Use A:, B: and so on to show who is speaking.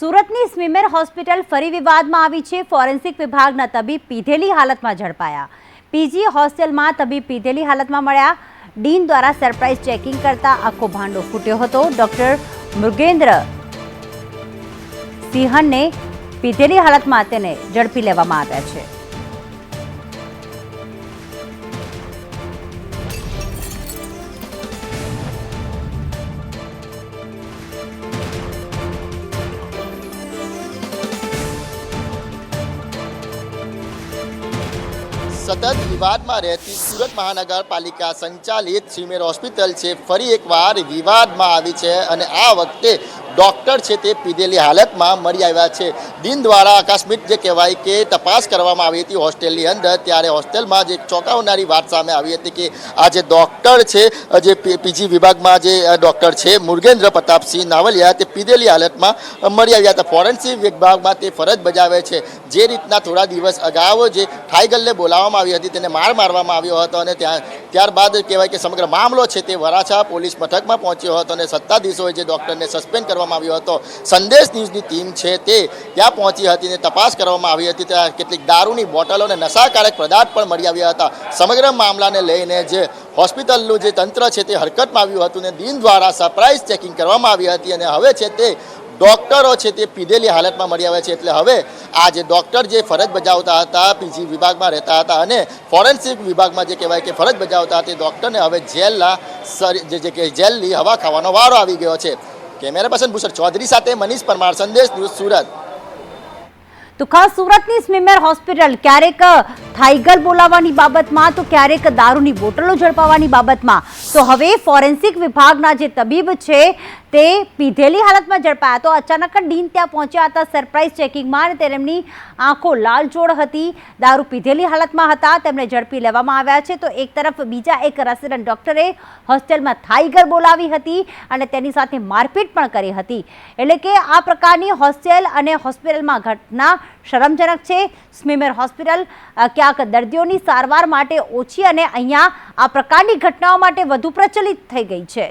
A: સુરતની સ્મીમેર હોસ્પિટલ ફરી વિવાદમાં આવી છે. ફોરેન્સિક વિભાગના તબીબ પીધેલી હાલતમાં ઝડપાયા. પીજી હોસ્ટેલમાં તબીબ પીધેલી હાલતમાં મળ્યા. ડીન દ્વારા સરપ્રાઇઝ ચેકિંગ કરતા આખો ભાંડો ફૂટ્યો હતો. ડોક્ટર મૃગેન્દ્ર સિંહણને પીધેલી હાલતમાં તેને ઝડપી લેવામાં આવ્યા છે.
B: સતત વિવાદમાં રહેતી સુરત મહાનગરપાલિકા સંચાલિત સિમેર હોસ્પિટલ છે. ફરી એકવાર વિવાદમાં આવી છે અને આ વખતે ડૉક્ટર છે તે પીધેલી હાલતમાં મળી આવ્યા છે. દિન દ્વારા આકસ્મિક જે કહેવાય કે તપાસ કરવામાં આવી હતી હોસ્ટેલની અંદર, ત્યારે હોસ્ટેલમાં જે ચોંકાવનારી વાત સામે આવી હતી કે આ જે ડૉક્ટર છે જે પીજી વિભાગમાં જે ડૉક્ટર છે, મુર્ગેન્દ્ર પ્રતાપસિંહ નાવલિયા, તે પીધેલી હાલતમાં મળી આવ્યા હતા. ફોરેન્સિક વિભાગમાં તે ફરજ બજાવે છે. જે રીતના થોડા દિવસ અગાઉ જે ઠાઈગલને બોલાવવામાં આવી હતી, તેને માર મારવામાં આવ્યો હતો અને ત્યાં, ત્યારબાદ કહેવાય કે સમગ્ર મામલો છે તે વરાછા પોલીસ મથકમાં પહોંચ્યો હતો અને સત્તાધીશોએ જે ડૉક્ટરને સસ્પેન્ડ કરવામાં આવ્યો હતો. સંદેશ ન્યૂઝની ટીમ છે તે ત્યાં પહોંચી હતી અને તપાસ કરવામાં આવી હતી. ત્યાં કેટલીક દારૂની બોટલો અને નશાકારક પદાર્થ પણ મળી આવ્યા હતા. સમગ્ર મામલાને લઈને જે હોસ્પિટલનું જે તંત્ર છે તે હરકતમાં આવ્યું હતું અને દિન દ્વારા સરપ્રાઇઝ ચેકિંગ કરવામાં આવી હતી અને હવે છે તે ડોક્ટરો છે તે પીધેલી હાલતમાં મળી આવે છે. એટલે હવે આ જે ડૉક્ટર જે ફરજ બજાવતા હતા, પીજી વિભાગમાં રહેતા હતા અને ફોરેન્સિક વિભાગમાં જે કહેવાય કે ફરજ બજાવતા હતા, તે ડૉક્ટરને હવે જેલના જે કે જેલની હવા ખાવાનો વારો આવી ગયો છે. કેમેરા પર્સન ભૂષણ ચૌધરી સાથે મનીષ પરમાર, સંદેશ ન્યૂઝ સુરત.
A: તો ખાસ સુરતની સ્મીમેર હોસ્પિટલ, ક્યારેક થાઈગર બોલાવવાની બાબતમાં, તો ક્યારેક દારૂની બોટલો ઝડપાવવાની બાબતમાં. તો હવે ફોરેન્સિક વિભાગના જે તબીબ છે તે પીધેલી હાલતમાં ઝડપાયા. તો અચાનક જ ડીન ત્યાં પહોંચ્યા હતા સરપ્રાઇઝ ચેકિંગમાં અને તેમની આંખો લાલચોળ હતી. દારૂ પીધેલી હાલતમાં હતા. તેમને ઝડપી લેવામાં આવ્યા છે. તો એક તરફ બીજા એક રેસિડન્ટ ડૉક્ટરે હોસ્ટેલમાં થાઈગર બોલાવી હતી અને તેની સાથે મારપીટ પણ કરી હતી. એટલે કે આ પ્રકારની હોસ્ટેલ અને હોસ્પિટલમાં ઘટના શરમજનક છે. સ્મીમેર હોસ્પિટલ ક્યાંક દર્દીઓની સારવાર માટે ઓછી અને અહીંયા આ પ્રકારની ઘટનાઓ માટે વધુ પ્રચલિત થઈ ગઈ છે.